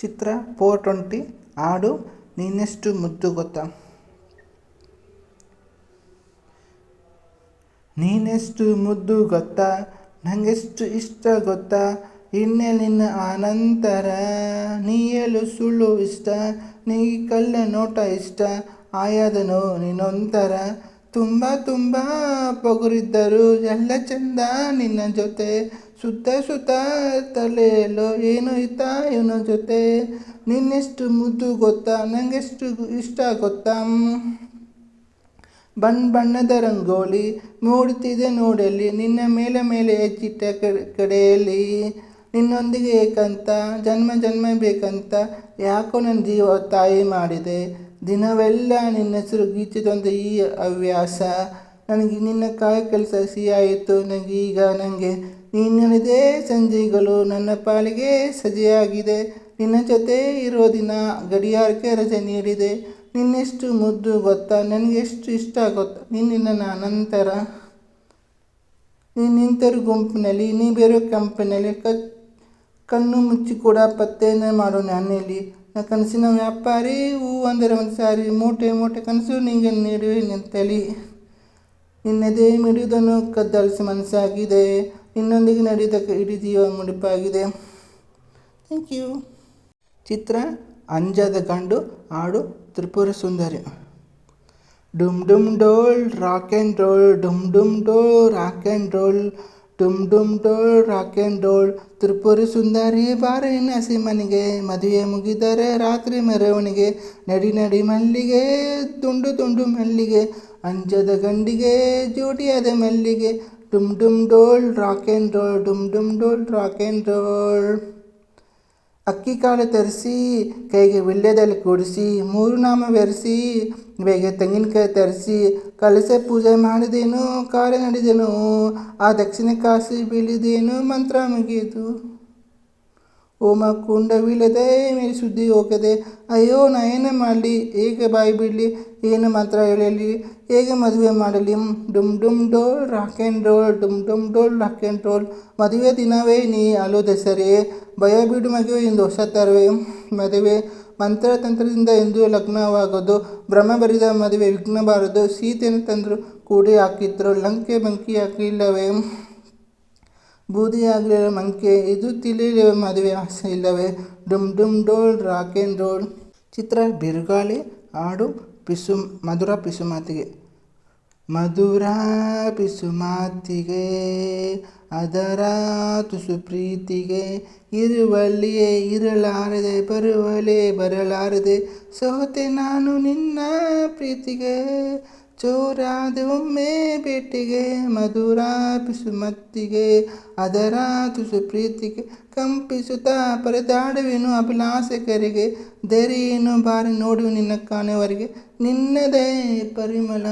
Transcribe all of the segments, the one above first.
ಚಿತ್ರ four twenty ಹಾಡು ನೀನೆಷ್ಟು ಮುದ್ದು ಗೊತ್ತಾ? ನೀನೆಷ್ಟು ಮುದ್ದು ಗೊತ್ತಾ? ನನಗೆಷ್ಟು ಇಷ್ಟ ಗೊತ್ತಾ? ನಿನ್ನ ಆನಂತರ ನೀಯಲು ಸುಳ್ಳು ಇಷ್ಟ? ನೀ ಕಳ್ಳ ನೋಟ ಇಷ್ಟ? ಆಯಾದನು ನೀನೊಂಥರ ತುಂಬ ತುಂಬ ಪೊಗರಿದ್ದರು, ಎಲ್ಲ ಚೆಂದ ನಿನ್ನ ಜೊತೆ. ಸುತ್ತ ಸುತ್ತ ತಲೆಯಲ್ಲೋ ಏನು ಇತ್ತಾ ಇವನ ಜೊತೆ. ನಿನ್ನೆಷ್ಟು ಮುದ್ದು ಗೊತ್ತಾ ನನಗೆಷ್ಟು ಇಷ್ಟ ಗೊತ್ತಾ? ಬಣ್ಣ ಬಣ್ಣದ ರಂಗೋಲಿ ಮೂಡುತ್ತಿದೆ ನೋಡಲಿ ನಿನ್ನ ಮೇಲೆ ಮೇಲೆ ಹೆಚ್ಚಿಟ್ಟ ಕಡೆಯಲ್ಲಿ. ನಿನ್ನೊಂದಿಗೆ ಏಕಂತ, ಜನ್ಮ ಜನ್ಮ ಬೇಕಂತ, ಯಾಕೋ ನನ್ನ ಜೀವ ತಾಯಿ ಮಾಡಿದೆ. ದಿನವೆಲ್ಲ ನಿನ್ನ ಹೆಸರು ಈ ಹವ್ಯಾಸ. ನನಗೆ ನಿನ್ನ ಕಾಯ ಕೆಲಸ ಸಿಹಿಯಾಯಿತು ನನಗೆ ಈಗ ನನಗೆ ನೀನದೇ ಸಂಜೆಗಳು ನನ್ನ ಪಾಲಿಗೆ ಸಜೆಯಾಗಿದೆ. ನಿನ್ನ ಜೊತೆ ಇರೋ ದಿನ ಗಡಿಯಾರಕ್ಕೆ ರಜೆ ನೀಡಿದೆ. ನಿನ್ನೆಷ್ಟು ಮುದ್ದು ಗೊತ್ತಾ? ನನಗೆಷ್ಟು ಇಷ್ಟ ಗೊತ್ತಾ? ನಿನ್ನ ಅನಂತರ ನೀನು ನಿಂತರು ಗುಂಪಿನಲ್ಲಿ, ನೀ ಬೇರೆ ಕಂಪನಿಯಲ್ಲಿ ಕ ಕಣ್ಣು ಮುಚ್ಚಿ ಕೂಡ ಪತ್ತೆಯನ್ನು ಮಾಡೋ ನಾನೆಲ್ಲಿ. ನಾ ಕನಸಿನ ವ್ಯಾಪಾರಿ, ಹೂ ಅಂದರೆ ಒಂದು ಸಾರಿ ಮೂಟೆ ಮೂಟೆ ಕನಸು ನಿಂಗೆ ನೀಡುವೆ ನಿಂತಲಿ ನಿನ್ನದೇ ಮಿಡಿಯುವುದನ್ನು ಕದ್ದಲಿಸಿ ಮನಸ್ಸಾಗಿದೆ. ನಿನ್ನೊಂದಿಗೆ ನಡೆಯುತ್ತ ಇಡೀ ಜೀವ ಮುಡಿಪಾಗಿದೆ. ಥ್ಯಾಂಕ್ ಯು ಚಿತ್ರ ಅಂಜದ ಗಂಡು ಹಾಡು ತ್ರಿಪುರ ಸುಂದರಿ. ಡುಮ್ ಡುಮ್ ಡೋಲ್ rock and roll, ಡುಮ್ ಡುಮ್ Dole rock and roll, ಡುಮ್ ಡುಮ್ Dole rock and roll. Tripuri ಸುಂದರಿ ಬಾರೆ ಹಸಿ ಮನೆಗೆ ಮದುವೆ ಮುಗಿದರೆ ರಾತ್ರಿ ಮೆರವಣಿಗೆ, ನಡಿ ನಡಿ ಮಲ್ಲಿಗೆ, ತುಂಡು ತುಂಡು ಮಲ್ಲಿಗೆ, ಅಂಜದ ಗಂಡಿಗೆ, ಜೋಡಿಯಾದ ಮಲ್ಲಿಗೆ ಡುಮ್ ಡುಮ್ ಡೋಲ್, rock and roll, ಡುಮ್ ಡುಮ್ Dole, rock and roll. ಅಕ್ಕಿ ಕಾಳು ತರಿಸಿ, ಕೈಗೆ ವಿಳ್ಯದಲ್ಲಿ ಕೂಡಿಸಿ, ಮೂರು ನಾಮ ಬೆರೆಸಿ, ಬೇಗ ತೆಂಗಿನಕಾಯಿ ತರಿಸಿ, ಕಲಸೆ ಪೂಜೆ ಮಾಡಿದೇನು, ಕಾರ್ಯ ನಡೆದೇನು, ಆ ದಕ್ಷಿಣ ಕಾಸಿ ಬೀಳಿದೇನು, ಮಂತ್ರ ಮುಗಿಯಿತು. ಓಮ ಕುಂಡ ಬೀಳದೆ ಮೇಲೆ ಸುದ್ದಿ ಹೋಗದೆ, ಅಯ್ಯೋ ನಾ ಏನೇ ಮಾಡಲಿ ಹೇಗೆ ಬಾಯಿ ಬಿಡಲಿ ಏನು ಮಾತ್ರ ಹೇಳಲಿ, ಹೇಗೆ ಮದುವೆ ಮಾಡಲಿ? ಡುಮ್ ಡುಮ್ ಡೋಲ್ rock and roll ಡುಮ್ ಡುಮ್ Dole rock and roll ಮದುವೆ ದಿನವೇ ನೀ ಅಲೋ ದಸರೇ. ಭಯ ಬಿಡು ಮಗುವೆ ಎಂದು ಹೊಸ ತರುವೆ. ಮದುವೆ ಮಂತ್ರತಂತ್ರದಿಂದ ಎಂದು ಲಗ್ನವಾಗೋದು. ಭ್ರಮ ಬರಿದ ಮದುವೆ ವಿಘ್ನ ಬಾರದು ಸೀತೆಯನ್ನು ತಂದರು ಕೂಡಿ ಹಾಕಿದ್ರು. ಲಂಕೆ ಬಂಕಿ ಹಾಕಿಲ್ಲವೇ? ಬೂದಿ ಆಗಲಿಲ್ಲ ಮಂಕೆ. ಇದು ತಿಳಿಲಿವೆ ಮದುವೆ ಆಸೆ ಇಲ್ಲವೇ? ಡುಮ್ ಡುಮ್ ಡೋಲ್ ರಾಕ್ ಆ್ಯಂಡ್ ರೋಲ್ ಚಿತ್ರ ಬಿರುಗಾಳಿ ಹಾಡು ಪಿಸು, ಮಧುರ ಪಿಸು ಮಾತಿಗೆ. ಮಧುರ ಪಿಸು ಮಾತಿಗೆ, ಅದರ ತುಸು ಪ್ರೀತಿಗೆ. ಇರುವಲ್ಲಿಯೇ ಇರಲಾರದೆ ಬರುವಲೇ ಬರಲಾರದೆ, ಸೋತೆ ನಾನು ನಿನ್ನ ಪ್ರೀತಿಗೆ. ಚೋರಾದ ಒಮ್ಮೆ ಭೇಟಿಗೆ ಮಧುರ ಪಿಸು ಮತ್ತಿಗೆ ಅದರ ತುಸು ಪ್ರೀತಿಗೆ ಕಂಪಿಸುತ್ತಾ ಪರದಾಡುವೆನು ಅಭಿಲಾಸಕರಿಗೆ ದರಿಯೇನು ಬಾರಿ ನೋಡು ನಿನ್ನ ಕಾಣುವವರೆಗೆ ನಿನ್ನದೇ ಪರಿಮಳ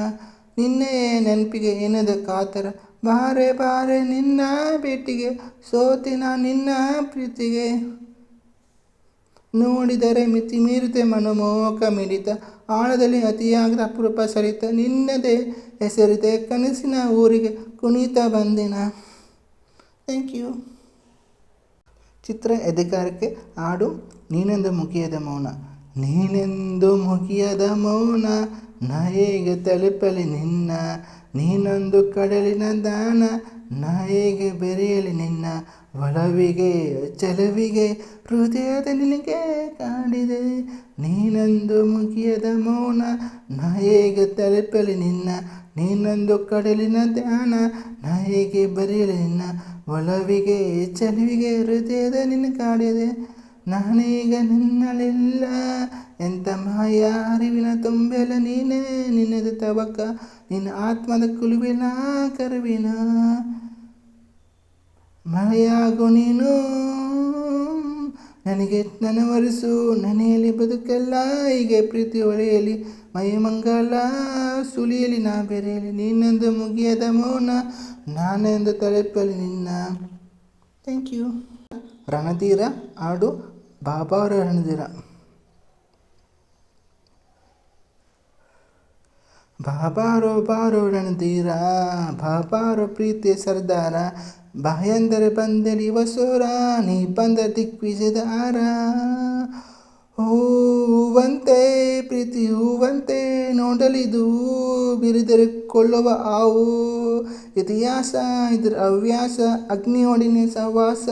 ನಿನ್ನೆಯೇ ನೆನಪಿಗೆ ಏನದ ಕಾತರ. ಬಾರೆ ಬಾರೆ ನಿನ್ನ ಭೇಟಿಗೆ, ಸೋತಿನ ನಿನ್ನ ಪ್ರೀತಿಗೆ. ನೋಡಿದರೆ ಮಿತಿ ಮೀರಿತೆ ಮನಮೋಹಕ ಮಿಡಿತ. ಆಳದಲ್ಲಿ ಅತಿಯಾಗದ ಅಪರೂಪ ಸರಿತ ನಿನ್ನದೇ ಹೆಸರಿದೆ. ಕನಸಿನ ಊರಿಗೆ ಕುಣಿತ ಬಂದಿನ. ಥ್ಯಾಂಕ್ ಯು ಚಿತ್ರ ಅಧಿಕಾರಕ್ಕೆ ಹಾಡು, ನೀನೆಂದು ಮುಗಿಯದ ಮೌನ. ನೀನೆಂದು ಮುಗಿಯದ ಮೌನ, ನ ಹೇಗೆ ತಲುಪಲಿ ನಿನ್ನ. ನೀನೊಂದು ಕಡಲಿನ ದಾನ ನಾ ಹೇಗೆ ಬೆರೆಯಲಿ ನಿನ್ನ ಒಲವಿಗೆ, ಚಲವಿಗೆ, ಹೃದಯದ ನಿನಗೆ ಕಾಡಿದೆ ನೀನೊಂದು ಮುಗಿಯದ ಮೌನ ನಾಯಿಗೆ ತಲುಪಲಿ ನಿನ್ನ? ನೀನೊಂದು ಕಡಲಿನ ಧ್ಯಾನ ನಾಯಿಗೆ ಬರೆಯಲಿ ನಿನ್ನ? ಒಲವಿಗೆ, ಚೆಲುವಿಗೆ, ಹೃದಯದ ನಿನ್ನ ಕಾಡಿದೆ ನಾನೀಗ ನಿನ್ನಲಿಲ್ಲ ಎಂಥ ಮಾಯ, ಅರಿವಿನ ತುಂಬೆಲ್ಲ ನೀನೇ, ನಿನ್ನದು ತವಕ. ನಿನ್ನ ಆತ್ಮದ ಕುಲುವಿನ ಕರುವಿನ ಮಳೆಯಾಗು ನೀನು. ನನಗೆ ನನ್ನ ಒರೆಸು. ನನೆಯಲ್ಲಿ ಬದುಕೆಲ್ಲ. ಹೀಗೆ ಪ್ರೀತಿ ಹೊಳೆಯಲಿ ಮೈಮಂಗಲ. ಸುಳಿಯಲಿ ನಾ ಬೆರೆಯಲಿ. ನೀನೊಂದು ಮುಗಿಯದ ಮೌನ. ನಾನೆಂದು ತಲುಪಲಿ ನಿನ್ನ. ಥ್ಯಾಂಕ್ ಯು ರಣಧೀರ ಹಾಡು ಬಾಬಾರ ರಣಧೀರ. ಬಾಬಾರೋ, ಬಾರೋ ರಣಧೀರ, ಬಾಬಾರೋ ಪ್ರೀತಿ ಸರ್ದಾರ. ಬಾಯಂದರೆ ಬಂದರಿ ವಸೂರ, ನೀ ಬಂದ ದಿಗ್ವಿಜಯದಾರ ಹೂವಂತೆ ಪ್ರೀತಿ ಹೂವಂತೆ, ನೋಡಲಿದು ಬಿರಿದರೆ ಕೊಳ್ಳುವ ಆವು ಇತಿಹಾಸ, ಇದರ ಹವ್ಯಾಸ ಅಗ್ನಿಯೊಡಿನ ಸಹವಾಸ.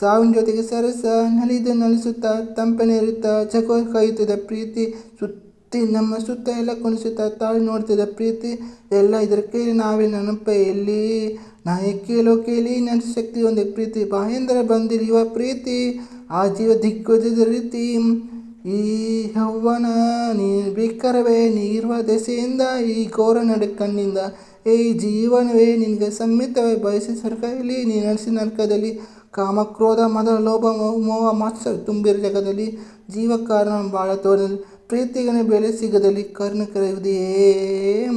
ಸಾವಿನ ಜೊತೆಗೆ ಸರಸ, ನಲಿದು ನಲಿಸುತ್ತಾ ಇರುತ್ತ ಚಕೋ ಕಾಯುತ್ತದೆ ಪ್ರೀತಿ ಸುತ್ತಿ ನಮ್ಮ ಸುತ್ತ ಎಲ್ಲ ಕುಣಿಸುತ್ತಾ ತಾಳಿ ನೋಡ್ತಿದ್ದ ಪ್ರೀತಿ, ಎಲ್ಲ ಇದರ ಕೇಳಿ ನಾವೇ ನೆನಪ ಎಲ್ಲಿ ನಾಯಿ, ಕೇಳೋ ಕೇಳಿ ನನ್ನ ಶಕ್ತಿ ಒಂದೇ ಪ್ರೀತಿ. ಬಾಯಂದರೆ ಬಂದಿರುವ ಪ್ರೀತಿ, ಆ ಜೀವ ದಿಕ್ಕೋದಿದ ರೀತಿ. ಈ ಹವ್ವನ ನೀ ಬಿಕ್ಕರವೇ, ನೀರುವ ದೆಸೆಯಿಂದ, ಈ ಘೋರ ನಡೆ ಕಣ್ಣಿಂದ ಏ ಜೀವನವೇ, ನಿನಗೆ ಸಮ್ಮಿತವೇ, ಬಯಸಿ ಸರ್ಕಲಿ ನೀ ನಡೆಸಿ ನರ್ಕದಲ್ಲಿ. ಕಾಮ, ಕ್ರೋಧ, ಮದ, ಲೋಭ, ಮೋಹ ಮಾತ್ಸ ತುಂಬಿರ ಜಗದಲ್ಲಿ ಜೀವ ಕಾರಣ ಭಾಳ ತೋರದಲ್ಲಿ ಪ್ರೀತಿಗನೆ ಬೆಲೆ ಸಿಗದಲ್ಲಿ ಕರ್ಣ ಕರೆಯುವುದೆಯೇ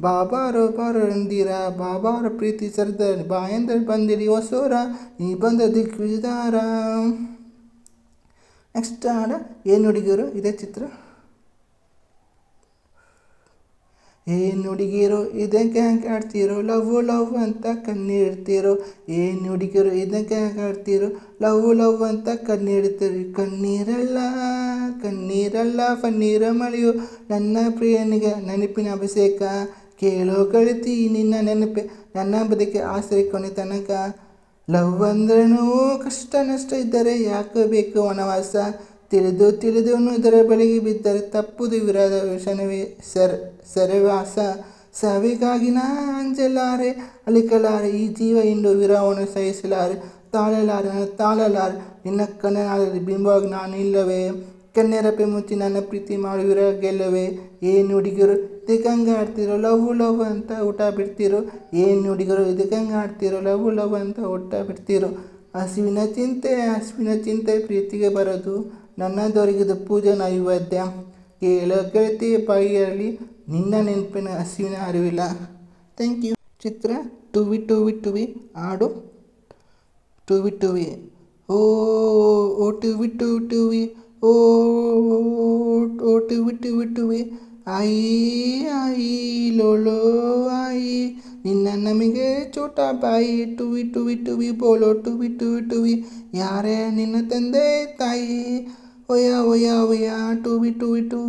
ಬಾಬಾರ ಬಾರೋ ಎಂದಿರ ಬಾಬಾರ ಪ್ರೀತಿ ಸರಿದ ಬಾಯಂದರೆ ಬಂದಿರಿ ಹೊಸೋರ, ನೀ ಬಂದ ದಿಗ್ವಿಜಾರ. ನೆಕ್ಸ್ಟ್ ಹಾಡ, ಏನು ಹುಡುಗಿಯರು? ಇದೇ ಚಿತ್ರ. ಏನು ಹುಡುಗಿಯರು ಇದಕ್ಕೆ ಹ್ಯಾಂಗೆ ಆಡ್ತೀರೋ? ಲವ್ ಲವ್ ಅಂತ ಕಣ್ಣೀಡ್ತೀರೋ ಏನು ಹುಡುಗಿಯರು ಇದಕ್ಕೆ ಯಾಕೆ ಆಡ್ತೀರೋ? ಲವ್ ಲವ್ ಅಂತ ಕಣ್ಣೀರ್ತೀರಿ ಕಣ್ಣೀರಲ್ಲ ಕಣ್ಣೀರಲ್ಲ, ಪನ್ನೀರ ಮಳೆಯು. ನನ್ನ ಪ್ರಿಯನಿಗೆ ನೆನಪಿನ ಅಭಿಷೇಕ. ಕೇಳೋ ಕಳಿತಿ ನಿನ್ನ ನೆನಪೆ. ನನ್ನ ಬದುಕೆ ಆಸರೆ ಕೊನೆ ತನಕ. ಲವ್ ಅಂದ್ರೂ ಕಷ್ಟ, ನಷ್ಟ ಇದ್ದರೆ ಯಾಕೆ ಬೇಕು ವನವಾಸ? ತಿಳಿದು ತಿಳಿದವನು ಇದರ ಬಳಿಗೆ ಬಿದ್ದರೆ ತಪ್ಪುದು ವಿರಾದ ವ್ಯಸನವೇ ಸರ್, ಸೆರೆವಾಸ ಸಾವಿಗಾಗಿ ನಾ ಅಂಜಲಾರೆ, ಅಳಿಕಲಾರೆ, ಈ ಜೀವ ಇಂದು ವಿರಾವನ್ನು ಸಹಿಸಲಾರೆ. ತಾಳಲಾರೆ ನಾನು ತಾಳಲಾರೆ, ನಿನ್ನ ಕಣ್ಣನಾಗಲಿ, ಬಿಂಬವಾಗಿ ನಾನು ಇಲ್ಲವೇ? ಕನ್ನೆರಪೆ ಮುಚ್ಚಿ ನನ್ನ ಪ್ರೀತಿ ಮಾಡುವಿರ ಗೆಲ್ಲವೇ ಏನು ಹುಡುಗಿರು ಇದಕ್ಕಂಗೆ ಆಡ್ತಿರೋ ಲವ್ ಲವ್ ಅಂತ ಊಟ ಬಿಡ್ತಿರೋ? ಏನು ಹುಡುಗರು ಇದಕ್ಕಂಗೆ ಆಡ್ತಿರೋ ಲವ್ ಲವ್ ಅಂತ ಊಟ ಬಿಡ್ತಿರೋ? ಹಸುವಿನ ಚಿಂತೆ ಹಸುವಿನ ಚಿಂತೆ ಪ್ರೀತಿಗೆ ಬರೋದು. ನನ್ನದೊರಗಿದ ಪೂಜೆ ನೈವೇದ್ಯ. ಕೇಳ ಕೇಳ್ತಿ ಬಾಯಿಯಲ್ಲಿ ನಿನ್ನ ನೆನಪಿನ ಹಸಿವಿನ ಅರಿವಿಲ್ಲ. ಥ್ಯಾಂಕ್ ಯು ಚಿತ್ರ ಟುವಿ ಟುವಿ ಟುವಿ ಹಾಡು. ಟುವಿ ಟುವಿ. ಓ ಓ, ಟುವಿ ಟು ಟುವಿ. ಓ ಓ, ಟುವಿ ಟುವಿ ಟುವಿ. ಆಯಿ ಆಯಿ, ಲೋಲೋ, ಆಯಿ. ನಿನ್ನ ನಮಗೆ ಚೋಟ ಬಾಯಿ. ಟುವಿ ಟುವಿ ಟುವಿ, ಬೋಲೋ, ಟುವಿ ಟುವಿ ಟುವಿ. ಯಾರೇ ನಿನ್ನ ತಂದೆ ತಾಯಿ? ಒಯ್ಯ ಒಯ್ಯ ಒಯ್ಯ ಟುವಿ ಟುವಿ ಟೂ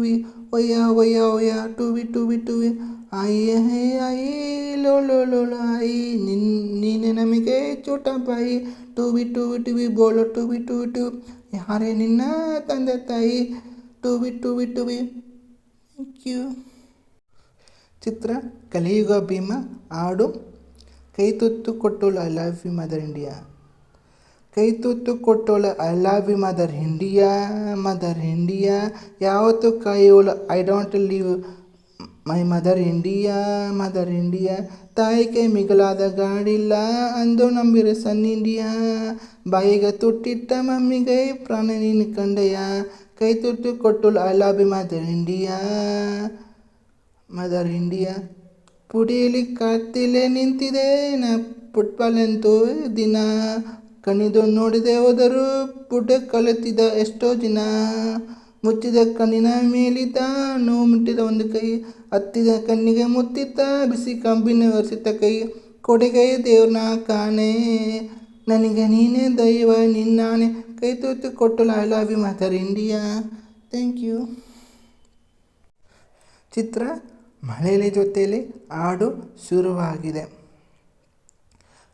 ಒಯ್ಯ ಒಯ್ಯ ಒಯ್ಯ ಟುವಿ ಟುವಿ ಟುವಿ. ಆಯೇ ಹೇ ಆಯಿ, ಲೋ ಲೋ ಲೋ ಆಯಿ ನಿನ್ ನೀನೆ ನಮಗೆ ಚೋಟ ಬಾಯಿ ಟುವಿ ಟುವಿ ಟುವಿ, ಬೋಲೋ ಬಿ ಟುವಿ ಟೂ, ಯಾರೇ ನಿನ್ನ ತಂದೆ ತಾಯಿ. ಟುವಿ ಟುವಿ ಟುವಿ, ಥ್ಯಾಂಕ್ ಯು. ಚಿತ್ರ, ಕಲಿಯುಗ ಭೀಮ, ಹಾಡು, ಕೈ ತುತ್ತು ಕೊಟ್ಟು I love you mother India ಕೈ ತುತ್ತು ಕೊಟ್ಟೋಳು I love you, mother India mother India. ಯಾವತ್ತು Kayolu I don't leave my mother India mother India ತಾಯಿ ಕೈ ಮಿಗಲಾದ ಗಾಡಿಲ್ಲ, ಅಂದು ನಂಬಿರ ಸನ್ ಇಂಡಿಯಾ. ಬಾಯಿಗೆ ತುಟ್ಟಿಟ್ಟ ಮಮ್ಮಿಗೆ ಪ್ರಾಣ ನೀನು ಕಂಡೆಯ. ಕೈ ತುತ್ತು ಕೊಟ್ಟು I love you mother India mother India ಪುಡಿಯಲ್ಲಿ ಕಾತಿಲೆ ನಿಂತಿದೆ, ನಾ ಫುಟ್ಬಾಲ್ ಅಂತೂ ದಿನ. ಕಣಿದು ನೋಡಿದೆ ಹೋದರು ಪುಟ ಕಲಿತಿದ್ದ ಎಷ್ಟೋ ದಿನ ಮುಚ್ಚಿದ ಕಣ್ಣಿನ ಮೇಲಿದ್ದ ನೋವು ಮುಟ್ಟಿದ ಒಂದು ಕೈ, ಹತ್ತಿದ ಕಣ್ಣಿಗೆ ಮುತ್ತಿತ್ತ ಬಿಸಿ ಕಂಬಿನ ಒರೆಸಿದ್ದ ಕೈ. ಕೊಡೆಗೈ ದೇವ್ರನ್ನ ಕಾಣೆ. ನನಗೆ ನೀನೇ ದೈವ, ನಿನ್ನಾನೆ. ಕೈ ತೂತು ಕೊಟ್ಟು I love you mother India. Thank you. ಚಿತ್ರ ಮಳೆಯಲ್ಲಿ ಜೊತೆಯಲ್ಲಿ ಹಾಡು ಶುರುವಾಗಿದೆ.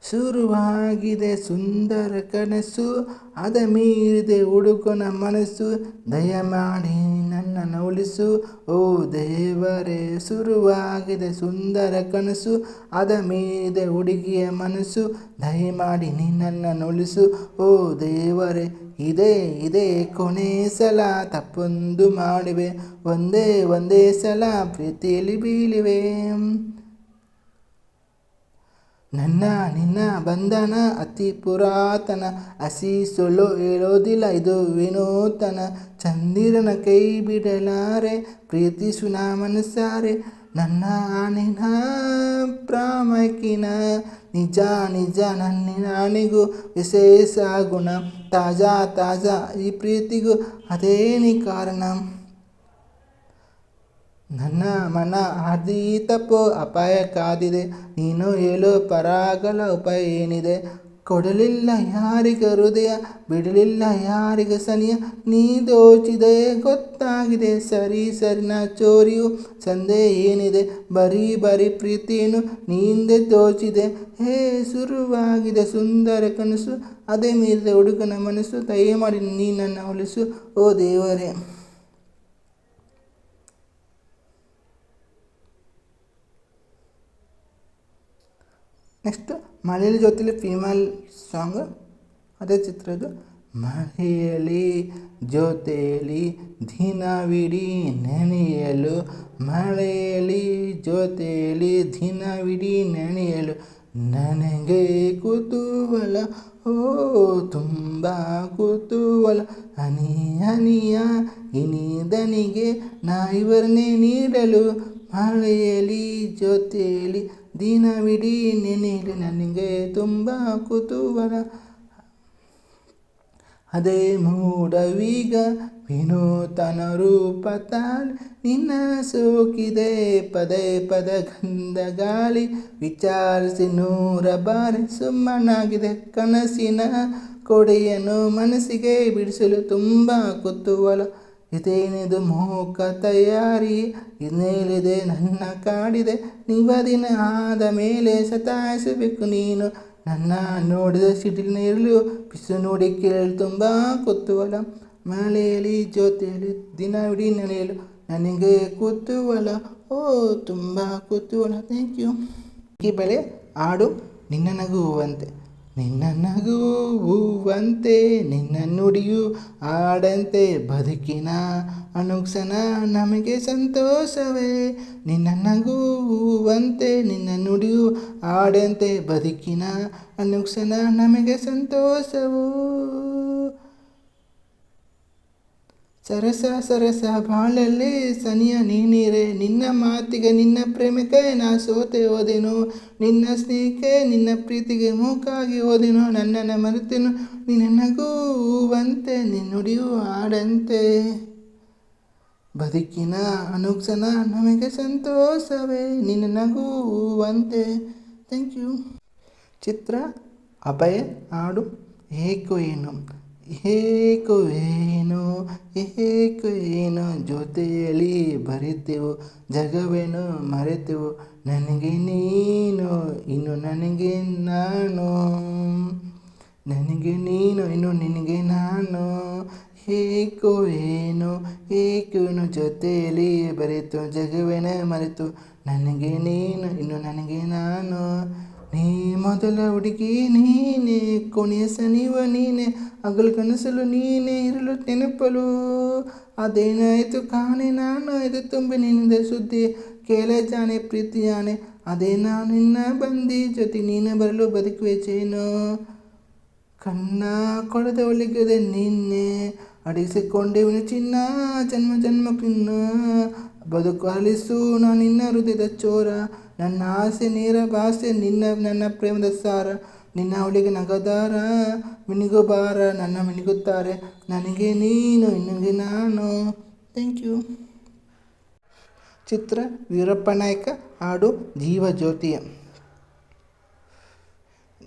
ಶುರುವಾಗಿದೆ ಸುಂದರ ಕನಸು, ಅದ ಮೀರಿದೆ ಹುಡುಗನ ಮನಸ್ಸು. ದಯಮಾಡಿ ನನ್ನನ್ನು ಉಳಿಸು, ಓ ದೇವರೇ, ಶುರುವಾಗಿದೆ ಸುಂದರ ಕನಸು, ಅದ ಮೀರಿದೆ ಹುಡುಗಿಯ ಮನಸ್ಸು. ದಯಮಾಡಿ ನಿನ್ನನ್ನು ಉಳಿಸು, ಓ ದೇವರೇ, ಇದೇ ಇದೇ ಕೊನೆ ಸಲ. ತಪ್ಪೊಂದು ಮಾಡಿವೆ, ಒಂದೇ ಒಂದೇ ಸಲ ಪ್ರೀತಿಯಲ್ಲಿ ಬೀಳಿವೆ. ನನ್ನ ನಿನ್ನ ಬಂಧನ ಅತಿ ಪುರಾತನ ಹಸಿ ಸೊಳ್ಳು ಹೇಳೋದಿಲ್ಲ ಇದು ವಿನೂತನ ಚಂದಿರನ ಕೈ ಬಿಡಲಾರೆ ಪ್ರೀತಿಸು ನಾ ಮನಸ್ಸಾರೆ ನನ್ನ ಆಣಿನ ಪ್ರಾಮಕಿನ ನಿಜ ನಿಜ ನನ್ನ ನಾಣಿಗೂ ವಿಶೇಷ ಗುಣ ತಾಜಾ ತಾಜಾ ಈ ಪ್ರೀತಿಗೂ ಅದೇನಿ ಕಾರಣ ನನ್ನ ಮನ ಹಾದಿ ತಪ್ಪು ಅಪಾಯ ಕಾದಿದೆ ನೀನು ಹೇಳು, ಪರಾಗಲ ಉಪಾಯ ಏನಿದೆ? ಕೊಡಲಿಲ್ಲ ಯಾರಿಗೆ ಹೃದಯ, ಬಿಡಲಿಲ್ಲ ಯಾರಿಗೆ ಸನಿಯ ನೀ ದೋಚಿದೆ, ಗೊತ್ತಾಗಿದೆ. ಸರಿ ಸರಿನ ಚೋರಿಯು, ಸಂದೆ ಏನಿದೆ? ಬರೀ ಬರೀ ಪ್ರೀತಿಯನ್ನು ನೀಂದೆ ದೋಚಿದೆ. ಹೇ, ಸುರುವಾಗಿದೆ, ಸುಂದರ ಕನಸು. ಅದೇ ಮೀರಿದ ಹುಡುಗನ ಮನಸ್ಸು. ದಯಮಾಡಿ ನೀ ನನ್ನ ಓ ದೇವರೇ. ನೆಕ್ಸ್ಟ್ ಮಳೆಯಲ್ಲಿ ಜೊತೆಲಿ ಫೀಮೇಲ್ ಸಾಂಗ್. ಅದೇ ಚಿತ್ರದ್ದು ಮಳೆಯಲಿ ಜೊತೆಯಲ್ಲಿ ದಿನವಿಡೀ ನೆನೆಯಲು. ಮಳೆಯಲಿ ಜೊತೆಯಲ್ಲಿ ದಿನವಿಡೀ ನೆನೆಯಲು. ನನಗೆ ಕುತೂಹಲ, ಓ ತುಂಬ ಕುತೂಹಲ. ಹನಿ ಹನಿಯ ಇನಿದನಿಗೆ ನಾ ಇವರನ್ನೇ ನೀಡಲು. ಮಳೆಯಲಿ ಜೊತೆಯಲ್ಲಿ ದಿನವಿಡೀ ನೆನೆಯಲಿ ನನಗೆ ತುಂಬ ಕುತೂಹಲ. ಅದೇ ಮೂಡವೀಗ ವಿನೂತನ ರೂಪ ತಾಳಿ ನಿನ್ನ ಸೋಕಿದೆ. ಪದೇ ಪದ ಗಂಧ ಗಾಳಿ ವಿಚಾರಿಸಿ ನೂರ ಬಾರಿ ಸುಮ್ಮನಾಗಿದೆ. ಕನಸಿನ ಕೊಡೆಯನ್ನು ಮನಸ್ಸಿಗೆ ಬಿಡಿಸಲು ತುಂಬ ಕುತೂಹಲ. ಇದೇನಿದು ಮೋಕ ತಯಾರಿ ಇನ್ನೇಳಿದೆ ನನ್ನ ಕಾಡಿದೆ, ನಿವದಿನ ಆದ ಮೇಲೆ ಸತಾಯಿಸಬೇಕು ನೀನು. ನನ್ನ ನೋಡಿದ ಸಿಡಿಲಿನ ಇರಲು ಬಿಸು ನೋಡಿ ಕೇಳಲು ತುಂಬ ಕುತೂಹಲ ಮಳೆಯಲ್ಲಿ ಜೊತೆಯಲ್ಲಿ ದಿನವಿಡೀ ನೆಲೆಯಲು ನನಗೆ ಕುತೂಹಲ ಓ, ತುಂಬ ಕುತೂಹಲ ಥ್ಯಾಂಕ್ ಯು ಈ ಬೆಳೆ ಹಾಡು ನಿನ್ನ ನಗುವಂತೆ. ನಿನ್ನ ನಗುವಂತೆ ನಿನ್ನ ನುಡಿಯು ಆಡಂತೆ. ಬದುಕಿನ ಅನುಕ್ಷಣ ನಮಗೆ ಸಂತೋಷವೇ. ನಿನ್ನ ನಗುವಂತೆ ನಿನ್ನ ನುಡಿಯು ಆಡಂತೆ. ಬದುಕಿನ ಅನುಕ್ಷಣ ನಮಗೆ ಸಂತೋಷವು. ಸರಸ ಸರಸ ಬಾಳಲ್ಲಿ ಸನಿಯ ನೀನೀರೆ, ನಿನ್ನ ಮಾತಿಗೆ ನಿನ್ನ ಪ್ರೇಮಕ್ಕೆ ನಾ ಸೋತೆ ಓದೇನು ನಿನ್ನ ಸ್ನೇಹಕ್ಕೆ ನಿನ್ನ ಪ್ರೀತಿಗೆ ಮೂಕಾಗಿ ಓದೇನು ನನ್ನನ್ನು ಮರೆತೆನು. ನಿನ್ನಗೂ ನಗುವಂತೆ ನಿನ್ನುಡಿಯೂ ಹಾಡಂತೆ ಬದುಕಿನ ಅನುಕ್ಷಣ ನಮಗೆ ಸಂತೋಷವೇ. ನಿನ್ನ ಹೂವಂತೆ ಥ್ಯಾಂಕ್ ಯು. ಚಿತ್ರ, ಅಭಯ, ಹಾಡು, ಏಕೋ ಏನು. ಏಕೋ ಏನು ಏಕೋ ಏನು ಜೊತೆಯಲ್ಲಿ ಬರೆತೆವು, ಜಗವೇನು ಮರೆತೆವು, ನನಗೆ ನೀನು, ಇನ್ನು ನನಗೆ ನಾನು. ನನಗೆ ನೀನು, ಇನ್ನು ನಿನಗೆ ನಾನು. ಏಕೋ ಏನು ಏಕೋ ಏನು ಜೊತೆಯಲ್ಲಿ ಬರೆತು ಜಗವೇನ ಮರೆತು, ನನಗೆ ನೀನು, ಇನ್ನು ನನಗೆ ನಾನು. ನೀ ಮೊದಲ ಹುಡುಗಿ ನೀನೇ, ಕೊನೆಯ ಸನಿವ ನೀನೆ, ಹಗಲು ಕನಸಲು ನೀನೇ ಇರಲು ನೆನಪಲು. ಅದೇನಾಯಿತು ಕಾಣೆ ನಾನು ಇದು ತುಂಬಿ ನಿನ್ನಿಂದ ಸುದ್ದಿ ಕೇಳ ಜಾನೆ ಪ್ರೀತಿ ಜಾನೆ ಅದೇ ನಾನು ನಿನ್ನ ಬಂದಿ, ಜೊತೆ ನೀನು ಬರಲು ಬದುಕುವೆ ಚೇನು ಕಣ್ಣ ಕೊಡದ ಒಳಗಿದೆ ನಿನ್ನೆ, ಅಡಗಿಸಿಕೊಂಡೆವನು ಚಿನ್ನ, ಜನ್ಮ ಜನ್ಮಕ್ಕಿನ್ನ. ಬದುಕು ಅಲಿಸು ನಾನು ನಿನ್ನ ಹೃದಯದ ಚೋರ. ನನ್ನ ಆಸೆ ನೇರ ಭಾಷೆ ನಿನ್ನ, ನನ್ನ ಪ್ರೇಮದ ಸಾರ, ನಿನ್ನ ಅವಳಿಗೆ ನಗದಾರ ಮಿನಿಗೋ ಬಾರ ನನ್ನ ಮಿನಿಗುತ್ತಾರೆ. ನನಗೆ ನೀನು ಇನ್ನಿಗೆ ನಾನು. ಥ್ಯಾಂಕ್ ಯು ಚಿತ್ರ ವೀರಪ್ಪ ನಾಯ್ಕ ಹಾಡು ಜೀವ ಜ್ಯೋತಿಯ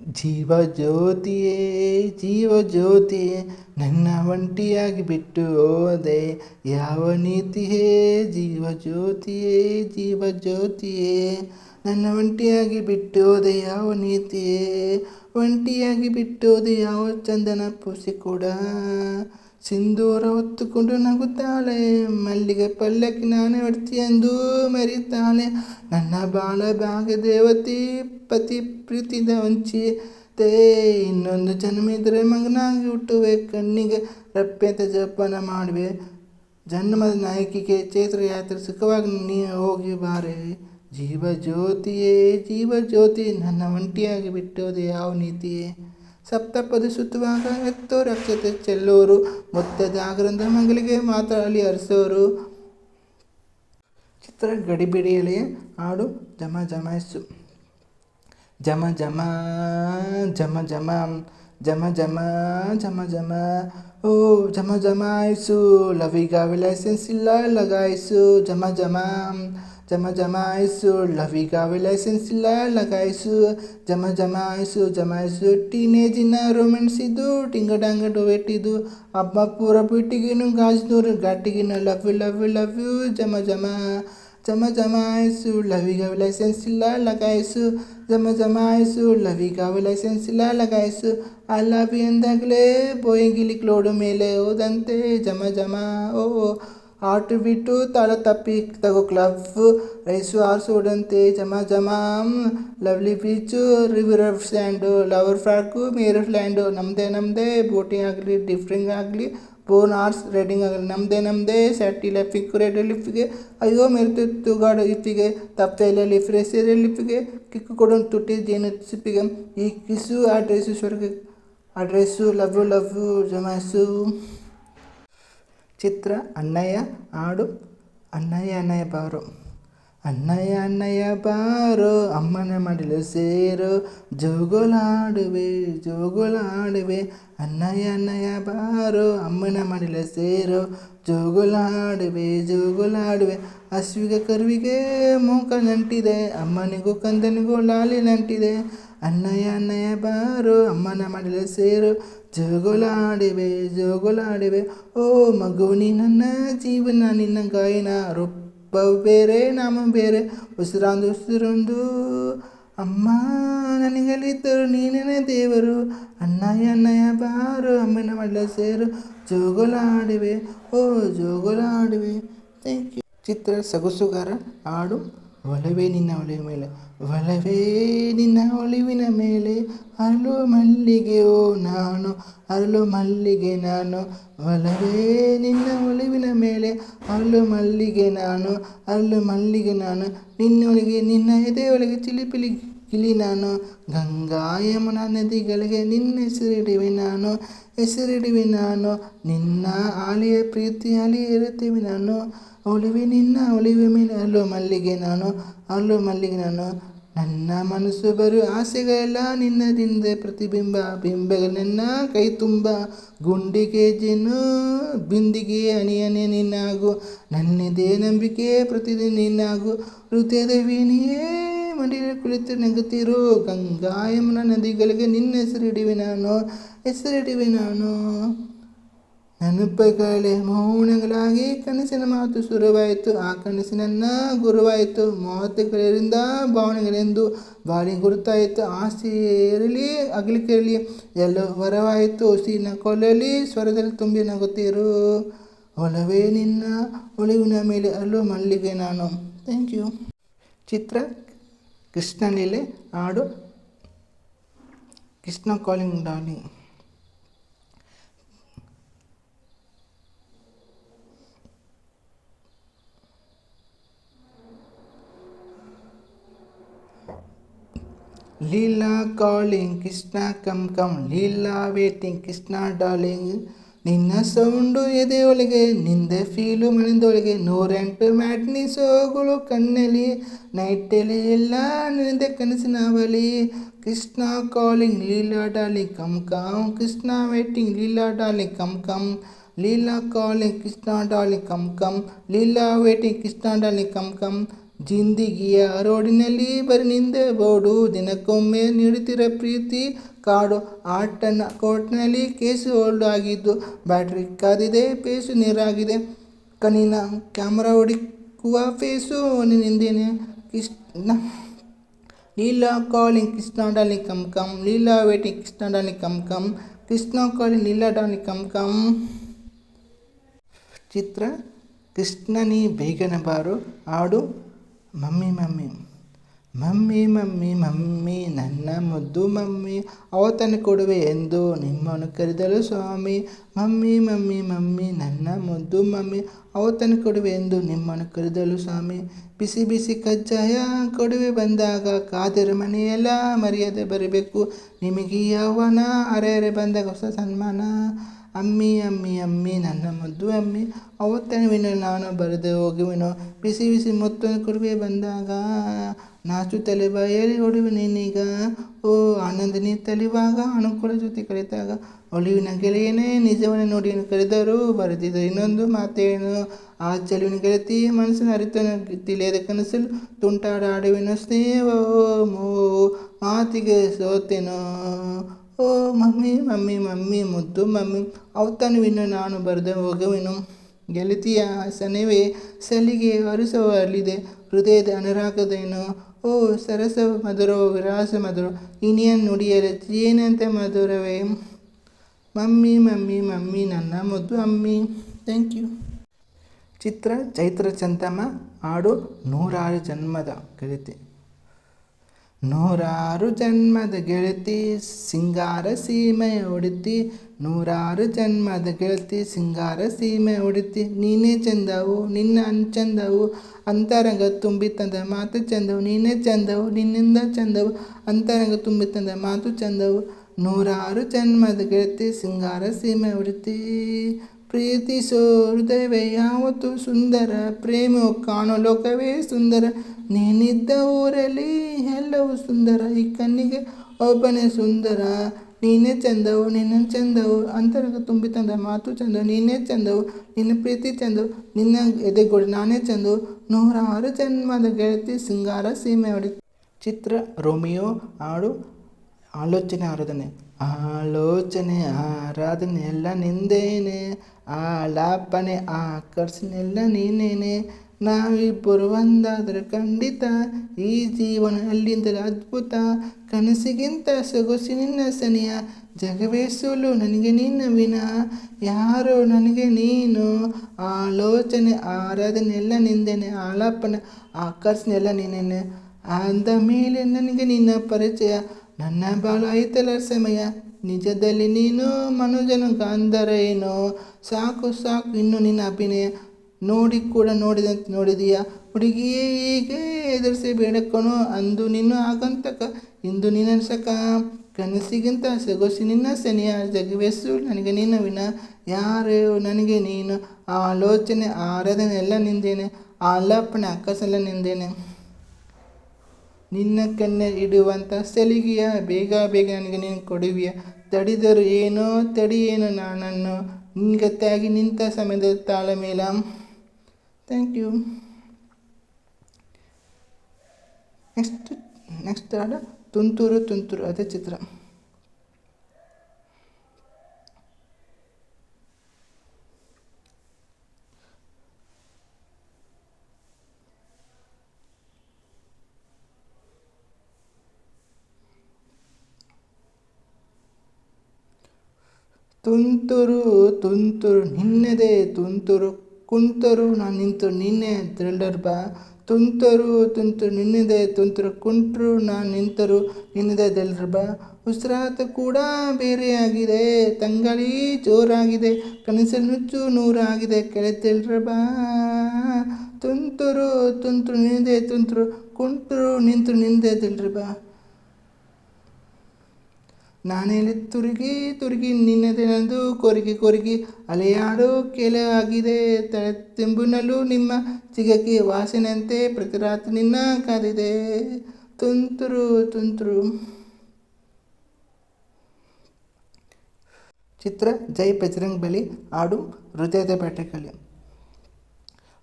ಜೀವ ಜ್ಯೋತಿಯೇ ಜೀವ ಜ್ಯೋತಿಯೇ ನನ್ನ ಒಂಟಿಯಾಗಿ ಬಿಟ್ಟು ಹೋದೆ. ಯಾವ ನೀತಿಯೇ ಜೀವ ಜ್ಯೋತಿಯೇ ಜೀವ ಜ್ಯೋತಿಯೇ ನನ್ನ ಒಂಟಿಯಾಗಿ ಬಿಟ್ಟು ಹೋದೆ. ಯಾವ ನೀತಿಯೇ, ಒಂಟಿಯಾಗಿ ಬಿಟ್ಟು ಹೋದೆ. ಯಾವ ಚಂದನ ಪೂಸಿ ಕೂಡ ಸಿಂಧೂರ ಹೊತ್ತುಕೊಂಡು ನಗುತ್ತಾಳೆ. ಮಲ್ಲಿಗೆ ಪಲ್ಲಕ್ಕಿ ನಾನೇ ಹೊಡ್ತಿ ಎಂದು ಮರಿತಾಳೆ. ನನ್ನ ಬಾಳ ಭಾಗ ದೇವತೆ ಪತಿ ಪ್ರೀತಿದ ವಂಚಿ ತೇ, ಇನ್ನೊಂದು ಜನ್ಮಿದ್ರೆ ಮಗನಾಗಿ ಹುಟ್ಟುವೆ, ಕಣ್ಣಿಗೆ ರಪ್ಪೆ ಜಪನ ಮಾಡುವೆ. ಜನ್ಮದ ನಾಯಕಿಗೆ ಚೈತ್ರ ಯಾತ್ರೆ ಸುಖವಾಗಿ ನೀ, ಹೋಗಿ ಬಾರೆ. ಜೀವ ಜ್ಯೋತಿಯೇ, ಜೀವ ಜ್ಯೋತಿ, ನನ್ನ ಒಂಟಿಯಾಗಿ ಬಿಟ್ಟೋದು ಯಾವ ನೀತಿಯೇ? ಸಪ್ತಪದಿ ಸುತ್ತುವಾಗ ಎತ್ತೋ ರಕ್ಷತೆ ಚೆಲ್ಲೋರು ಮುತ್ತ ಜಾಗರಂದ ಮಗಳಿಗೆ ಮಾತ್ರ ಅಲ್ಲಿ ಹರಿಸೋರು ಚಿತ್ರ ಗಡಿಬಿಡಿಯಲ್ಲಿ ಹಾಡು ಜಮ ಜಮಾಯಿಸು ಜಮ ಜಮ ಜಮ ಜಮ ಜಮ ಜಮ ಜಮ ಜಮ ಓ ಜಮ ಜಮಾಯಿಸು ಲವಿಗಾವಿ ಲೈಸೆನ್ಸ್ ಇಲ್ಲ ಲಗಾಯಿಸು ಜಮ ಜಮ ಜಮ ಜಮಾಯಿಸು ಲವಿಗಾವಿ ಲೈಸೆನ್ಸ್ ಇಲ್ಲ ಲಗಾಯಿಸು ಜಮ ಜಮಾಯಿಸು ಜಮಾಯಿಸು ಟೀನೇಜಿನ ರೊಮ್ಯಾನ್ಸ್ ಇದು ಟಿಂಗಡಂಗ ಡೊವೆಟ್ಟಿದು ಅಬ್ಬ ಪೂರ ಬಿಟ್ಟಿಗೇನು ಗಾಜ್ನೂರು ಘಾಟಿಗಿನ love you love you love you ಜಮ ಜಮ ಜಮ ಜಮಾಯಿಸು, ಲವಿಗಾವಿ ಲೈಸೆನ್ಸ್ ಇಲ್ಲ, ಲಗಾಯಿಸು. ಜಮ ಜಮಾಯಿಸು, ಲವಿಗಾವಿ ಲೈಸೆನ್ಸ್ ಇಲ್ಲ, ಲಗಾಯಿಸು. ಅಲ್ಲ ಬಿ ಎಂದಾಗಲೇ ಬೋಯಿಂಗಿಲಿ ಕ್ಲೋಡು ಮೇಲೆ ಹೋದಂತೆ ಜಮ ಜಮ, ಓ ಆಟು ಬಿಟ್ಟು ತಾಳ ತಪ್ಪಿ ತಗೋ ಕ್ಲಬ್ ರೈಸು ಆರ್ಸು ಓಡಂತೆ ಜಮ ಜಮ. Lovely beach, river sand, lover frock Maryland. ನಮ್ಮದೇ ನಮ್ಮದೇ ಬೋಟಿಂಗ್ ಆಗಲಿ, ಡಿಫ್ರಿಂಗ್ ಆಗಲಿ ಬೋನ್ ಆರ್ಸ್ ರೈಡಿಂಗ್ ಆಗಲಿ ನಮ್ಮದೇ ನಮ್ಮದೇ ಸ್ಯಾಟಿ ಲೆಫಿಕ್ ರೆಡ್ ಲಿಫ್ಗೆ ಅಯ್ಯೋ ಮೆರ್ತಿತ್ತು ಗಾಡು ಇಪ್ಪಿಗೆ ತಪ್ಪೆಲ್ಲ ಲಿಫ್ ರೆಸಿರೆ ಲಿಫ್ಗೆ ಕಿಕ್ಕು ಕೊಡೋನು ತುಟ್ಟಿ ಜೇನು ಸಿಪ್ಪಿಗೆ. ಈ ಕಿಸು ಆ ಡ್ರೆಸ್ಸು ಸ್ವರ್ಗ ಆ ಡ್ರೆಸ್ಸು ಲವ್ ಲವ್ ಜಮಾಸು ಚಿತ್ರ ಅನ್ನಯ್ಯ ಹಾಡು ಅನ್ನಯ್ಯ ಅನ್ನಯ್ಯ ಬಾರು ಅಣ್ಣಯ್ಯ ಅನ್ನಯ್ಯ ಬಾರೋ, ಅಮ್ಮನ ಮಡಿಲು ಸೇರು, ಜೋಗುಲಾಡುವೆ ಜೋಗುಲಾಡುವೆ. ಅಣ್ಣಯ್ಯ ಅನ್ನಯ್ಯ ಬಾರೋ, ಅಮ್ಮನ ಮಡಿಲು ಸೇರು, ಜೋಗುಲಾಡುವೆ ಜೋಗುಲಾಡುವೆ. ಹಸುವಿಗೆ ಕರುವಿಗೆ ಮೂಕ ನಂಟಿದೆ, ಅಮ್ಮನಿಗೂ ಕಂದನಿಗೂ ಲಾಲಿ ನಂಟಿದೆ. ಅಣ್ಣಯ್ಯ ಅನ್ನಯ್ಯ ಬಾರೋ, ಅಮ್ಮನ ಮಡಿಲು ಸೇರು, ಜೋಗುಲಾಡಿವೆ ಜೋಗುಲಾಡಿವೆ. ಓ ಮಗು, ನೀ ನನ್ನ ಜೀವನ, ನಿನ್ನ ಗಾಯನ ರೂಪವು ಬೇರೆ, ನಾಮ ಬೇರೆ. ಉಸಿರಾಂದು ಉಸಿರೊಂದು, ಅಮ್ಮ ನನಗಲಿದ್ದರು ನೀನೇ ದೇವರು. ಅಣ್ಣಯ್ಯ ಅಣ್ಣಯ್ಯ ಬಾರು, ಅಮ್ಮನ ಮಳ್ಳ ಸೇರು. ಜೋಗುಲಾಡಿವೆ, ಓ, ಜೋಗುಲಾಡಿವೆ. ಥ್ಯಾಂಕ್ ಯು ಚಿತ್ರ ಸೊಗಸುಗಾರ ಹಾಡು, ಒಲವೇ ನಿನ್ನ ಒಲೆಯ ಮೇಲೆ. ಒಲವೇ ನಿನ್ನ ಒಲಿವಿನ ಮೇಲೆ ಅರಳು ಓ ನಾನು, ಅರಳು ಮಲ್ಲಿಗೆ ನಾನು. ಒಲವೇ ನಿನ್ನ ಒಲಿವಿನ ಮೇಲೆ ಅರಳು ಮಲ್ಲಿಗೆ ನಾನು, ಅರಳು ಮಲ್ಲಿಗೆ ನಾನು. ನಿನ್ನೊಳಗೆ, ನಿನ್ನ ಎದೆಯೊಳಗೆ ಚಿಲಿಪಿಲಿ ಇಲ್ಲಿ ನಾನು. ಗಂಗಾ ಯಮುನಾ ನದಿಗಳಿಗೆ ನಿನ್ನ ಹೆಸರಿಡುವೆ ನಾನು ಹೆಸರಿಡುವೆ ನಾನು. ನಿನ್ನ ಆಲಿಯ ಪ್ರೀತಿ ಅಲಿ ಇರುತ್ತೇವೆ ನಾನು. ಒಲಿವೆ ನಿನ್ನ ಒಲಿವೆ ಮೇಲೆ ಅಲ್ಲೋ ಮಲ್ಲಿಗೆ ನಾನು ಅಲ್ಲೋ ಮಲ್ಲಿಗೆ ನಾನು. ನನ್ನ ಮನಸ್ಸು ಬರೋ ಆಸೆಗಳೆಲ್ಲ ನಿನ್ನದಿಂದ ಪ್ರತಿಬಿಂಬ. ಬಿಂಬಗಳನ್ನ ಕೈ ತುಂಬ. ಗುಂಡಿಗೆ ಜೇನು, ಬಿಂದಿಗೆ ಅಣಿಯನೆ ನಿನ್ನಾಗು. ನನ್ನದೇ ನಂಬಿಕೆ ಪ್ರತಿದಿನ ನಿನ್ನಾಗು. ಹೃದಯದ ವೀಣಿಯೇ ಮಡಿಲ ಕುಳಿತು ನಗುತ್ತಿರೋ ಗಂಗಾ ಯಮುನಾ ನದಿಗಳಿಗೆ ನಿನ್ನ ಹೆಸರಿಡುವೆ ನಾನು. ಹೆಸರಿಡುವೆ ನಾನು. ನೆನಪುಗಳೇ ಮೌನಗಳಾಗಿ ಕನಸಿನ ಮಾತು ಶುರುವಾಯಿತು ಆ ಕನಸಿನನ್ನ ಗುರುವಾಯಿತು. ಮಾತುಗಳಿಂದ ಭಾವನೆಗಳೆಂದು ಬಾಳಿ ಗುರುತಾಯಿತು ಆಸೆ ಇರಲಿ ಅಗಲಿಕೆರಲಿ ಎಲ್ಲ ವರವಾಯಿತು. ಉಸಿರಿನ ಕೊಲ್ಲಲಿ, ಸ್ವರದಲ್ಲಿ ತುಂಬಿ ನಗುತ್ತೀರು. ಒಲವೇ ನಿನ್ನ ಒಳಿವಿನ ಮೇಲೆ ಅಲ್ಲೋ ಮಲ್ಲಿಗೆ ನಾನು. ಥ್ಯಾಂಕ್ ಯು ಚಿತ್ರ, ಕೃಷ್ಣಲೀಲೆ, ಹಾಡು. Krishna calling darling Leela calling Krishna come come Leela waiting Krishna darling ನಿನ್ನ ಸೌಂಡು ಎದೆಯೊಳಗೆ ನಿಂದೆ ಫೀಲು ಮನದೊಳಗೆ. ನೂರೆಂಟು ಮ್ಯಾಟ್ನಿ ಸೋಗುಳು ಕಣ್ಣಲ್ಲಿ ನೈಟಲ್ಲಿ ಎಲ್ಲ ನಿಂದೆ ಕನಸಿನ ಬಲಿ. Krishna calling Leela darling come come Krishna waiting Leela darling come come Leela calling Krishna darling come come Leela waiting Krishna darling come come ಜಿಂದಿಗಿಯ ರೋಡಿನಲ್ಲಿ ಬರಿ ನಿಂದೆ ಬೋಡು. ದಿನಕ್ಕೊಮ್ಮೆ ನೀಡುತ್ತಿರ ಪ್ರೀತಿ ಕಾಡು. ಆಟನ ಕೋರ್ಟ್ನಲ್ಲಿ ಕೇಸು ಹೋಲ್ಡ್ ಆಗಿದ್ದು ಬ್ಯಾಟ್ರಿ ಕಾದಿದೆ, ಪೇಸು ನೀರಾಗಿದೆ. ಕಣ್ಣಿನ ಕ್ಯಾಮ್ರಾ ಹೊಡಿಕುವ face ನಿಂದೇನೆ Krishna Leela calling, Krishna darling, come come. Leela waiting Krishna darling, come come. Krishna calling, Leela darling, come come. ಚಿತ್ರ, ಕೃಷ್ಣನಿ ಬೇಗನೆ ಬಾರು. ಹಾಡು mummy mummy. Mummy mummy mummy, ನನ್ನ ಮುದ್ದು ಮಮ್ಮಿ. ಅವತನ ಕೊಡುವೆ ಎಂದು ನಿಮ್ಮನ್ನು ಕರೆದಳು ಸ್ವಾಮಿ. ಮಮ್ಮಿ ಮಮ್ಮಿ ಮಮ್ಮಿ, ನನ್ನ ಮುದ್ದು ಮಮ್ಮಿ. ಅವತನ ಕೊಡುವೆ ಎಂದು ನಿಮ್ಮನ್ನು ಕರೆದಳು ಸ್ವಾಮಿ. ಬಿಸಿ ಬಿಸಿ ಕಜ್ಜಾಯ ಕೊಡುವೆ ಬಂದಾಗ ಕಾದರ ಮನೆಯೆಲ್ಲ ಮರ್ಯಾದೆ ಬರಬೇಕು. ನಿಮಗೆ ಯಾವನ ಅರೆ ಅರೆ ಬಂದಾಗ ಹೊಸ ಸನ್ಮಾನ. ಅಮ್ಮಿ ಅಮ್ಮಿ ಅಮ್ಮಿ, ನನ್ನ ಮದ್ದು, ಅಮ್ಮಿ ಅವತ್ತನವಿನ ನಾನು ಬರೆದು ಹೋಗುವೆನೋ ಬಿಸಿ ಬಿಸಿ ಮತ್ತೊಂದು ಕೊಡುವೆ ಬಂದಾಗ, ನಾಚು ತಲೆ ಬಾಯಲ್ಲಿ ಹೊಡುವೆ ನೀನೀಗ, ಓ ಆನಂದಿನಿ ತಲಿವಾಗ, ಅನುಕೂಲ ಜೊತೆ ಕರೆದಾಗ ಒಳಿವಿನ ಗೆಳೆಯನೇ ನಿಜವನ್ನು ನೋಡಿ ಕರೆದರು, ಬರೆದಿದ್ದ ಇನ್ನೊಂದು ಮಾತೇನು ಆ ಚೆಲುವಿನ ಗೆಳತಿ ಮನಸ್ಸಿನ ಅರಿತನ ತಿಳಿಯದ ಕನಸಲು ತುಂಟಾಡ ಸ್ನೇಹ ಮೋ, ಮಾತಿಗೆ ಸೋತೆನೋ ಓ, ಮಮ್ಮಿ ಮಮ್ಮಿ ಮಮ್ಮಿ, ಮುದ್ದು, ಮಮ್ಮಿ. ಅವತ್ತನುವಿನ ನಾನು ಬರೆದ ಹೋಗುವೆನು. ಗೆಳತಿಯ ಸನವೇ ಸಲಿಗೆ ಹರಿಸವಲ್ಲಿದೆ ಹೃದಯದ ಅನುರಾಗದೇನು ಓ, ಸರಸ ಮಧುರ, ವಿರಾಸ ಮಧುರ. ಇನಿಯನ್ ನುಡಿಯರ ಏನಂತೆ ಮಧುರವೇ? ಮಮ್ಮಿ ಮಮ್ಮಿ ಮಮ್ಮಿ, ನನ್ನ ಮುದ್ದು ಅಮ್ಮಿ. Thank you. ಚಿತ್ರ ಚೈತ್ರ ಚಂದಮ್ಮ ಹಾಡು ನೂರಾರು ಜನ್ಮದ ಗೆಳತಿ ನೂರಾರು ಜನ್ಮದ ಗೆಳತಿ, ಸಿಂಗಾರ ಸೀಮೆ ಹೊಡಿತಿ ನೂರಾರು ಜನ್ಮದ ಗೆಳತಿ, ಸಿಂಗಾರ ಸೀಮೆ ಹೊಡಿತಿ ನೀನೇ ಚಂದವು, ನಿನ್ನ ಚಂದವು ಅಂತರಂಗ ತುಂಬಿ ತಂದ ಮಾತು ಚಂದವು. ನೀನೇ ಚಂದವು, ನಿನ್ನಿಂದ ಚಂದವು. ಅಂತರಂಗ ತುಂಬಿ ತಂದ ಮಾತು ಚಂದವು. ನೂರಾರು ಜನ್ಮದ ಗೆಳತಿ, ಸಿಂಗಾರ ಸೀಮೆ ಹೊಡಿತಿ ಪ್ರೀತಿಸೋ ಹೃದಯವೇ ಯಾವತ್ತು ಸುಂದರ. ಪ್ರೇಮ ಕಾಣೋ ಲೋಕವೇ ಸುಂದರ. ನೀನಿದ್ದ ಊರಲ್ಲಿ ಎಲ್ಲವೂ ಸುಂದರ. ಈ ಕಣ್ಣಿಗೆ ಒಬ್ಬನೇ ಸುಂದರ. ನೀನೇ ಚಂದವು ನಿನ್ನ ಚಂದವು. ಅಂತರಂಗ ತುಂಬಿ ತಂದ ಮಾತು ಚಂದವು, ನೀನೇ ಚಂದವು. ನಿನ್ನ ಪ್ರೀತಿ ಚಂದವು, ನಿನ್ನ ಎದೆಗೋಡು ನಾನೇ ಚಂದವು. ನೂರಾರು ಜನ್ಮದ ಗೆಳತಿ ಸಿಂಗಾರ ಸೀಮೆ ಹೊಡಿ. ಚಿತ್ರ, ರೋಮಿಯೋ, ಹಾಡು, ಆಲೋಚನೆ, ಆರಾಧನೆ. ಆಲೋಚನೆ, ಆರಾಧನೆ, ಎಲ್ಲ ನಿಂದೇನೆ. ಆಲಾಪನೆ ಆಕರ್ಷಣೆ ಎಲ್ಲ ನೀನೇನೆ? ನಾವಿಬ್ಬರು ಒಂದಾದರೆ ಖಂಡಿತ ಈ ಜೀವನ ಅಲ್ಲಿಂದಲೇ ಅದ್ಭುತ ಕನಸಿಗಿಂತ ಸೊಗಸಿನಿನ್ನ ಸನಿಯ ಜಗವೇ ಸುಳ್ಳು, ನನಗೆ ನಿನ್ನ ವಿನ. ಯಾರೋ ನನಗೆ ನೀನು? ಆಲೋಚನೆ ಆರಾಧನೆ ಎಲ್ಲ ನಿಂದೇನೆ, ಆಲಾಪನೆ ಆಕರ್ಷಣೆ ಎಲ್ಲ ನೀನೇನೆ ಅಂದ ಮೇಲೆ ನನಗೆ ನಿನ್ನ ಪರಿಚಯ. ನನ್ನ ಬಾಳು ಐತಲ ಸಮಯ ನಿಜದಲ್ಲಿ ನೀನು ಮನುಜನ ಗಾಂಧರ ಏನೋ ಸಾಕು ಸಾಕು, ಇನ್ನು ನಿನ್ನ ಅಭಿನಯ ನೋಡಿ ಕೂಡ ನೋಡಿದಂತೆ ನೋಡಿದೀಯ? ಹುಡುಗಿಯೇ ಹೀಗೆ ಎದುರಿಸಿ ಬೇಡಕಣೋ ಅಂದು ನೀನು ಆಗಂತಕ, ಇಂದು ನಿನ್ನ ಸಕ ಕನಸಿಗಿಂತ ಸಗೋಸಿ ನಿನ್ನ ಸೆನೆಯ ಜಗವೆಸು ನನಗೆ ನಿನ್ನ ವಿನ. ಯಾರು ನನಗೆ ನೀನು? ಆಲೋಚನೆ ಆರಾಧನೆ ಎಲ್ಲ ನಿಂದೇನೆ ಆಲಾಪನೆ ಅಕ್ಕಸೆಲ್ಲ ನಿಂದೇನೆ. ನಿನ್ನ ಕಣ್ಣೆ ಇಡುವಂಥ ಸಲಿಗೆಯ, ಬೇಗ ಬೇಗ ನನಗೆ ನೀನು ಕೊಡುವಿಯ. ತಡಿದರು ಏನೋ ತಡಿ ಏನು ನಾನನ್ನು. ನಿನ್ಗತ್ತಾಗಿ ನಿಂತ ಸಮಯದ ತಾಳಮೇಲ ಥ್ಯಾಂಕ್ ಯು ನೆಕ್ಸ್ಟ್ ನೆಕ್ಸ್ಟ್ ಹಾಡು ತುಂತುರು ತುಂತುರು ಅದೇ ಚಿತ್ರ ತುಂತುರು ತುಂತುರು ನಿನ್ನದೇ ತುಂತುರು. ಕುಂತರು ನಾನು ನಿಂತು ನಿನ್ನೆ ತ್ರಿಲ್ಲರ್ ಬಾ. ತುಂತರು, ತುಂತುರು ನಿನ್ನದೇ ತುಂತುರು. ಕುಂಟ್ರು ನಾನು ನಿಂತರು ನಿನ್ನದೇ ದೆಲ್ಲರ್ ಬಾ. ಉಸಿರಾತ ಕೂಡ ಬೇರೆಯಾಗಿದೆ. ತಂಗಳಿ ಜೋರಾಗಿದೆ. ಕನಸಲ್ಲಿ ನುಚ್ಚು ನೂರಾಗಿದೆ. ಕೆಳತೆಲ್ರ ಬಾ. ತುಂತುರು ತುಂತುರು ನಿನ್ನದೇ ತುಂತರು. ಕುಂಟ್ರು ನಿಂತು ನಿನ್ನದೇ ತಿಳ್ರಿ ಬಾ. ನಾನೆಲ್ಲಿ ತುರುಗಿ ತುರುಗಿ ನಿನ್ನದೆ ನಂದು ಕೊರಗಿ ಕೊರಗಿ ಅಲೆಯಾಡೋ ಕೆಲೆ ಆಗಿದೆ ತಲೆ ತೆಂಬಿನಲ್ಲೂ ನಿಮ್ಮ ಸಿಗಕ್ಕೆ ವಾಸನೆಯಂತೆ ಪ್ರತಿ ರಾತ್ರಿ ನಿನ್ನ ಕಾದಿದೆ. ತುಂತುರು ತುಂತುರು. ಚಿತ್ರ ಜೈ ಬಜರಂಗ್ ಬಲಿ ಹಾಡು ಹೃದಯದ ಬ್ಯಾಟ್ರಿ ಖಾಲಿ.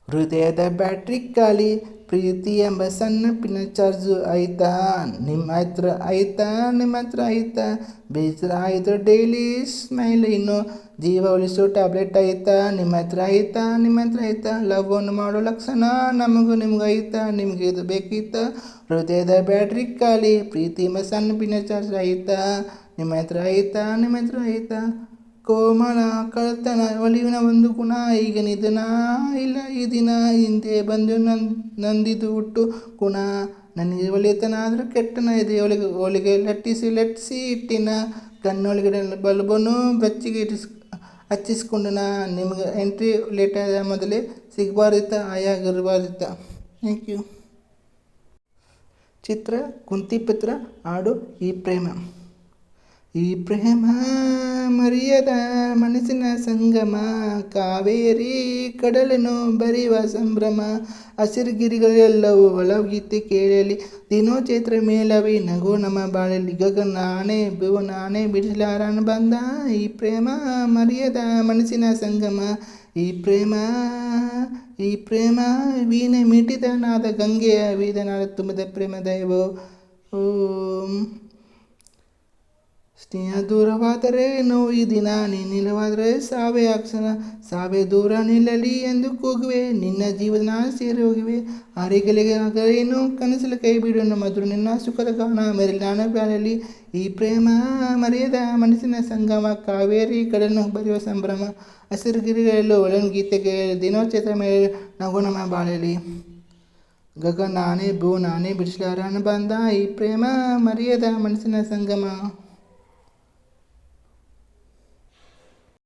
ಹೃದಯದ ಬ್ಯಾಟ್ರಿ ಖಾಲಿ. ಪ್ರೀತಿ ಎಂಬ ಸಣ್ಣ ಪಿನ ಚಾರ್ಜು ಆಯ್ತಾ. ನಿಮ್ಮ ಹತ್ರ ಆಯ್ತಾ ನಿಮ್ಮ ಹತ್ರ ಆಯ್ತಾ. ಬೇಸರ ಆಯಿತು ಡೈಲಿ ಸ್ಮೈಲ್. ಇನ್ನು ಜೀವ ಉಳಿಸೋ ಟ್ಯಾಬ್ಲೆಟ್ ಆಯ್ತಾ. ನಿಮ್ಮ ಹತ್ರ ಆಯ್ತಾ ನಿಮ್ಮ ಹತ್ರ ಆಯ್ತಾ ಲವ್ವನ್ನು ಮಾಡೋ ಲಕ್ಷಣ ನಮಗೂ ನಿಮ್ಗೆ ಆಯ್ತಾ. ನಿಮಗೆ ಇದು ಬೇಕಿತ್ತ? ಹೃದಯದ ಬ್ಯಾಟ್ರಿ ಖಾಲಿ. ಪ್ರೀತಿ ಎಂಬ ಸಣ್ಣ ಪಿನ ಚಾರ್ಜ್ ಆಯ್ತಾ. ನಿಮ್ಮ ಹತ್ರ ಆಯ್ತಾ ನಿಮ್ಮ ಹತ್ರ ಆಯ್ತಾ. ಕೋಮಲ ಕಳ್ತನ ಒಲಿವಿನ ಒಂದು ಗುಣ. ಈಗ ನಿಧನ ಇಲ್ಲ, ಈ ದಿನ ಹಿಂದೆ ಬಂದು ನನ್, ನಂದಿದು ಹುಟ್ಟು ಗುಣ. ನನಗೆ ಒಲಿತನ ಆದರೂ ಕೆಟ್ಟನ ಇದೆ ಒಳಗೆ ಒಳಗೆ ಲಟ್ಟಿಸಿ ಲಟ್ಟಿಸಿ ಇಟ್ಟಿನ. ಕಣ್ಣೊಳಗಡೆ ಬಲ್ಬನು ಬೆಚ್ಚಿಗೆ ಇಟ್ಟಿಸ್ ಹಚ್ಚಿಸ್ಕೊಂಡು ನಾ ನಿಮ್ಗೆ ಎಂಟ್ರಿ ಲೇಟ್ ಆದ ಮೊದಲೇ ಸಿಗಬಾರ್ದಿತ್ತ ಆಯಾಗಿರಬಾರ್ದಿತ್ತ ಥ್ಯಾಂಕ್ ಯು ಚಿತ್ರ ಕುಂತಿಪುತ್ರ ಹಾಡು ಈ ಪ್ರೇಮ. ಈ ಪ್ರೇಮ ಮರಿಯದ ಮನಸ್ಸಿನ ಸಂಗಮ, ಕಾವೇರಿ ಕಡಲನು ಬರೆಯುವ ಸಂಭ್ರಮ, ಹಸಿರುಗಿರಿಗಳೆಲ್ಲವೂ ಒಳಗೀತಿ ಕೇಳಲಿ. ದಿನೋ ಚೈತ್ರ ಮೇಲವಿ ನಗು ನಮ್ಮ ಬಾಳಲಿ. ಗಗ ನಾನೇ ಬೇವು ನಾನೇ ಬಿಡಿಸಲಾರನ ಬಂದ ಈ ಪ್ರೇಮ ಮರಿಯದ ಮನಸ್ಸಿನ ಸಂಗಮ ಈ ಪ್ರೇಮ ಈ ಪ್ರೇಮ ವೀಣೆ ಮಿಟಿದನಾದ ಗಂಗೆಯ ವೀದನಾದ ತುಂಬಿದ ಪ್ರೇಮ ದೈವ. ಓಂ. ಸ್ನೇಹ ದೂರವಾದರೆ ನೋವು ಈ ದಿನ. ನೀನಿಲ್ಲವಾದರೆ ಸಾವೆ ಅಕ್ಷರ ಸಾವೇ ದೂರ ನಿಲ್ಲಲಿ ಎಂದು ಕೂಗುವೆ. ನಿನ್ನ ಜೀವನ ಸೇರಿ ಹೋಗಿವೆ. ಆರಿಗಲಿಗಾಗಲೇನು ಕನಸಲು ಕೈ ಬಿಡು. ಮಧುರ ನಿನ್ನ ಸುಖದ ಗಾನ ಮೆರಿಲಾನ ಬಾಳಲಿ ಈ ಪ್ರೇಮ ಮರೆಯದ ಮನಸ್ಸಿನ ಸಂಗಮ ಕಾವೇರಿ ಕಡಲನ್ನು ಬರೆಯುವ ಸಂಭ್ರಮ. ಹಸಿರು ಗಿರಿಗಳಲ್ಲೂ ಒಳನ್ ಗೀತೆಗೆ ದಿನೋಚೇತ ಮೇಲೆ ನಗು ನಮ್ಮ ಬಾಳಲಿ. ಗಗ ನಾನೇ ಭೂ ನಾನೇ ಬಿಡಿಸಲಾರನ ಬಂದ ಈ ಪ್ರೇಮ ಮರೆಯದ ಮನಸ್ಸಿನ ಸಂಗಮ.